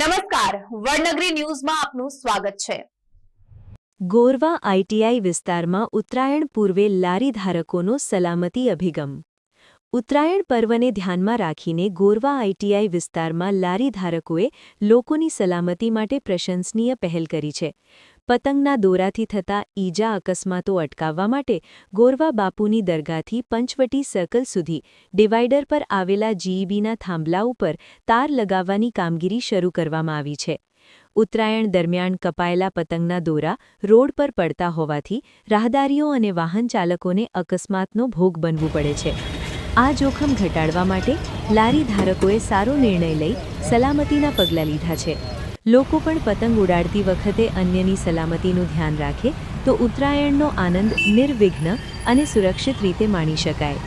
નમસ્કાર. વડનગરી ન્યૂઝમાં આપનું સ્વાગત છે. ગોરવા આઈટીઆઈ વિસ્તારમાં ઉત્તરાયણ પૂર્વે લારી ધારકોનો સલામતી અભિગમ. ઉત્તરાયણ પર્વને ધ્યાનમાં રાખીને ગોરવા આઈટીઆઈ વિસ્તારમાં લારી ધારકોએ લોકોની સલામતી માટે પ્રશંસનીય પહેલ કરી છે. પતંગના દોરાથી થતા ઈજા અકસ્માતો અટકાવવા માટે ગોરવા બાપુની દરગાહથી પંચવટી સર્કલ સુધી ડિવાઇડર પર આવેલા જીઈબીના થાંભલા ઉપર તાર લગાવવાની કામગીરી શરૂ કરવામાં આવી છે. ઉત્તરાયણ દરમિયાન કપાયેલા પતંગના દોરા રોડ પર પડતા હોવાથી રાહદારીઓ અને વાહન ચાલકોને અકસ્માતનો ભોગ બનવું પડે છે. આ જોખમ ઘટાડવા માટે લારી ધારકોએ સારો નિર્ણય લઈ સલામતીના પગલાં લીધા છે. લોકો પણ પતંગ ઉડાડતી વખતે અન્યની સલામતીનું ધ્યાન રાખે, તો ઉત્તરાયણનો આનંદ નિર્વિઘ્ન અને સુરક્ષિત રીતે માણી શકાય.